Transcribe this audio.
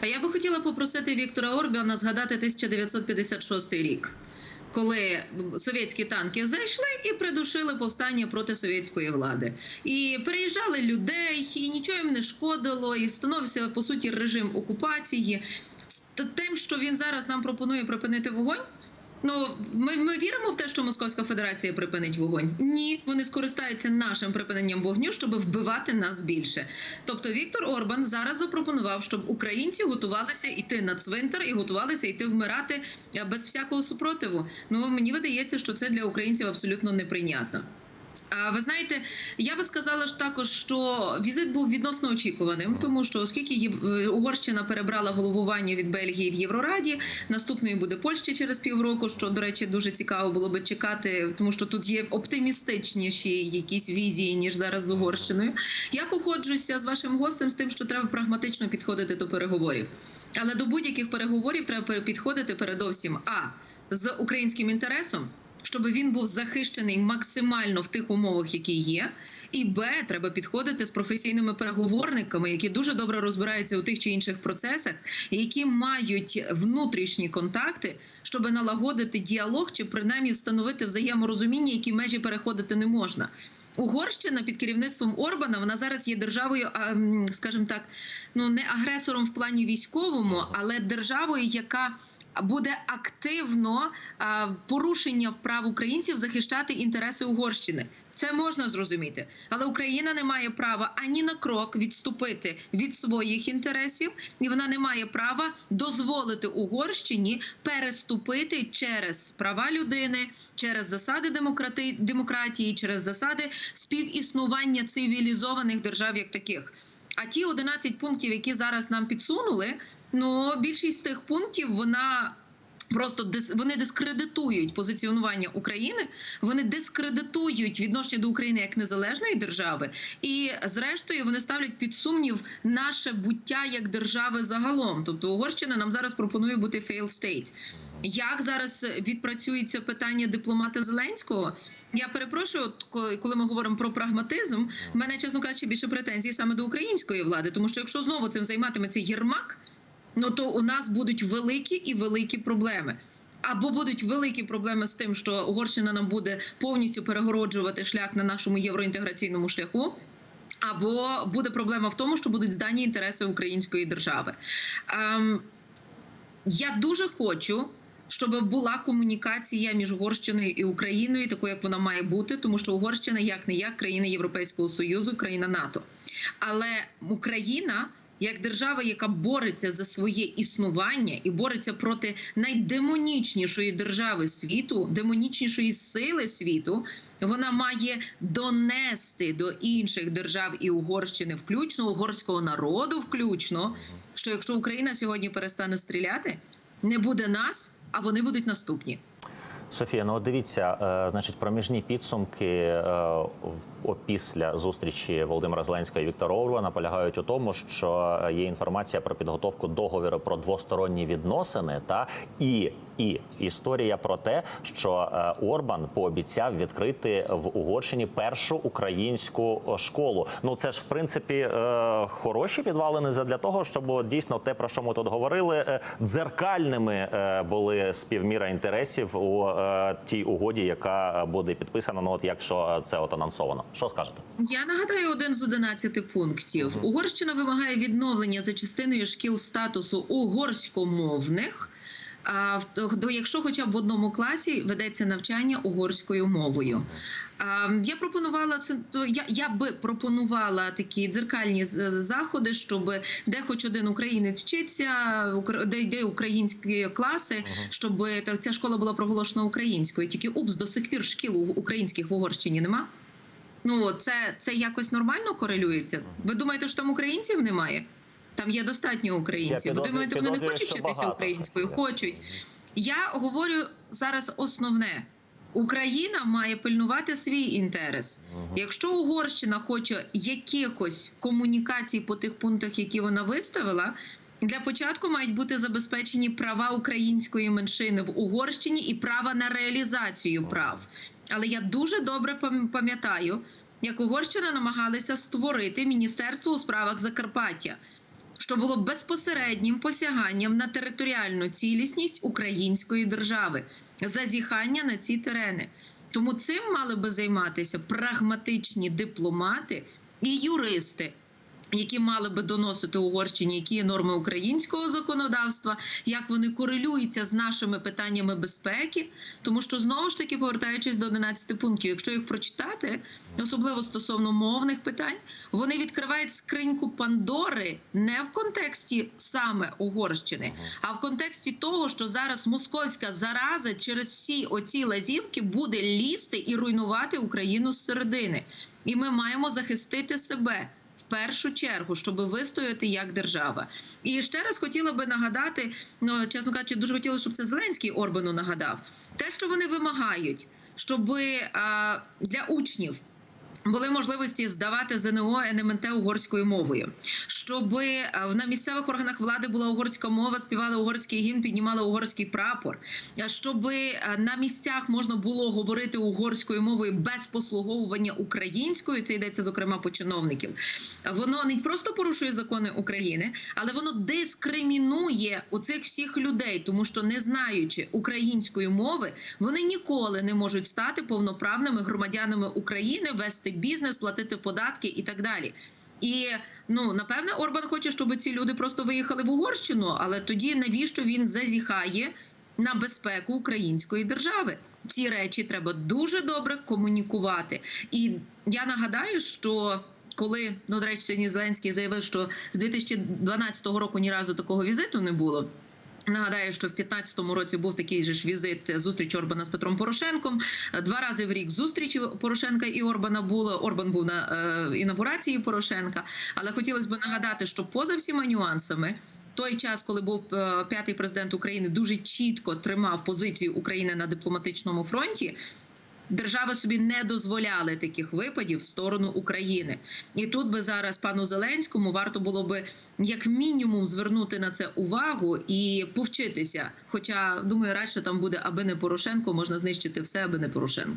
А я би хотіла попросити Віктора Орбана згадати 1956 рік, коли совєтські танки зайшли і придушили повстання проти совєтської влади. І переїжджали людей, і нічого їм не шкодило, і становився по суті режим окупації. Тим, що він зараз нам пропонує припинити вогонь. Ну, ми, ми віримо в те, що Московська Федерація припинить вогонь. Ні, вони скористаються нашим припиненням вогню, щоб вбивати нас більше. Тобто Віктор Орбан зараз запропонував, щоб українці готувалися йти на цвинтар і готувалися йти вмирати е, без всякого супротиву. Ну мені видається, що це для українців абсолютно неприйнятно. Ви знаєте, я би сказала ж також, що візит був відносно очікуваним, тому що оскільки е, Угорщина перебрала головування від Бельгії в Єврораді, наступною буде Польща через півроку. Що до речі, дуже цікаво було би чекати, тому що тут є оптимістичніші якісь візії ніж зараз з Угорщиною. Я походжуся з вашим гостем з тим, що треба прагматично підходити до переговорів. Але до будь-яких переговорів треба підходити передовсім а з українським інтересом щоб він був захищений максимально в тих умовах, які є. І Б, треба підходити з професійними переговорниками, які дуже добре розбираються у тих чи інших процесах, які мають внутрішні контакти, щоб налагодити діалог чи принаймні встановити взаєморозуміння, які межі переходити не можна. Угорщина під керівництвом Орбана вона зараз є державою, скажімо так, ну не агресором в плані військовому, але державою, яка буде активно порушення прав українців захищати інтереси Угорщини. Це можна зрозуміти, але Україна не має права ані на крок відступити від своїх інтересів, і вона не має права дозволити Угорщині переступити через права людини, через засади демократії, через засади співіснування цивілізованих держав як таких. А ті 11 пунктів, які зараз нам підсунули, ну більшість з тих пунктів вона. Просто вони дискредитують позиціонування України, вони дискредитують відношення до України як незалежної держави, і зрештою вони ставлять під сумнів наше буття як держави загалом. Тобто Угорщина нам зараз пропонує бути fail state. Як зараз відпрацюється питання дипломата Зеленського? Я перепрошую, коли ми говоримо про прагматизм, в мене чесно кажучи більше претензій саме до української влади, тому що якщо знову цим займатиметься Єрмак ну то у нас будуть великі і великі проблеми. Або будуть великі проблеми з тим, що Угорщина нам буде повністю перегороджувати шлях на нашому євроінтеграційному шляху. Або буде проблема в тому, що будуть здані інтереси української держави. Ем, я дуже хочу, щоб була комунікація між Угорщиною і Україною, такою, як вона має бути, тому що Угорщина як не як країна Європейського союзу, країна НАТО. Але Україна. Як держава, яка бореться за своє існування і бореться проти найдемонічнішої держави світу, демонічнішої сили світу, вона має донести до інших держав і Угорщини, включно угорського народу, включно, що якщо Україна сьогодні перестане стріляти, не буде нас, а вони будуть наступні. Софія, ну дивіться, е, значить, проміжні підсумки е, в- о, після зустрічі Володимира Зеленського і Віктора Орбана полягають у тому, що є інформація про підготовку договору про двосторонні відносини, та і, і історія про те, що е, Орбан пообіцяв відкрити в Угорщині першу українську е, школу. Ну це ж в принципі е, хороші підвалини для того, щоб дійсно те, про що ми тут говорили, дзеркальними були співміра інтересів у тій угоді, яка буде підписана. Ну от якщо це от анонсовано, що скажете? Я нагадаю один з 11 пунктів. Угорщина вимагає відновлення за частиною шкіл статусу угорськомовних. А в- до якщо хоча б в одному класі ведеться навчання угорською мовою. Я пропонувала я, я би пропонувала такі дзеркальні заходи, щоб де хоч один українець вчиться, де йде українські класи, щоб ця школа була проголошена українською. Тільки упс до сих пір шкіл українських в Угорщині нема. Ну це, це якось нормально корелюється. Ви думаєте, що там українців немає? Там є достатньо українців. Ви думаєте, вони не хочуть вчитися українською? Хочуть. Я говорю зараз основне. Україна має пильнувати свій інтерес. Якщо Угорщина хоче якихось комунікацій по тих пунктах, які вона виставила, для початку мають бути забезпечені права української меншини в Угорщині і права на реалізацію прав. Але я дуже добре пам'ятаю, як Угорщина намагалася створити міністерство у справах Закарпаття. Що було безпосереднім посяганням на територіальну цілісність української держави, зазіхання на ці терени. Тому цим мали би займатися прагматичні дипломати і юристи. Які мали би доносити Угорщині, які є норми українського законодавства, як вони корелюються з нашими питаннями безпеки, тому що знову ж таки, повертаючись до 11 пунктів, якщо їх прочитати, особливо стосовно мовних питань, вони відкривають скриньку Пандори не в контексті саме Угорщини, а в контексті того, що зараз московська зараза через всі оці лазівки буде лізти і руйнувати Україну зсередини. І ми маємо захистити себе. Першу чергу, щоб вистояти як держава, і ще раз хотіла би нагадати, ну чесно кажучи, дуже хотіла, щоб це Зеленський Орбану нагадав. Те, що вони вимагають, щоб для учнів були можливості здавати ЗНО НМНТ угорською мовою, щоб на місцевих органах влади була угорська мова, співали угорський гімн, піднімали угорський прапор, щоб на місцях можна було говорити угорською мовою без послуговування українською. Це йдеться зокрема по чиновників. Воно не просто порушує закони України, але воно дискримінує у цих всіх людей, тому що не знаючи української мови, вони ніколи не можуть стати повноправними громадянами України, вести бізнес, платити податки і так далі. І ну напевне, Орбан хоче, щоб ці люди просто виїхали в Угорщину, але тоді навіщо він зазіхає на безпеку української держави? Ці речі треба дуже добре комунікувати. І я нагадаю, що коли ну до речі, сьогодні Зеленський заявив, що з 2012 року ні разу такого візиту не було. Нагадаю, що в 2015 році був такий же ж візит зустріч Орбана з Петром Порошенком. Два рази в рік зустріч Порошенка і Орбана було. Орбан був на е, інавгурації Порошенка. Але хотілося б нагадати, що поза всіма нюансами. Той час, коли був е, п'ятий президент України, дуже чітко тримав позицію України на дипломатичному фронті. Держави собі не дозволяли таких випадів в сторону України, і тут би зараз пану Зеленському варто було би як мінімум звернути на це увагу і повчитися. Хоча думаю, радше там буде аби не Порошенко, можна знищити все, аби не Порошенко.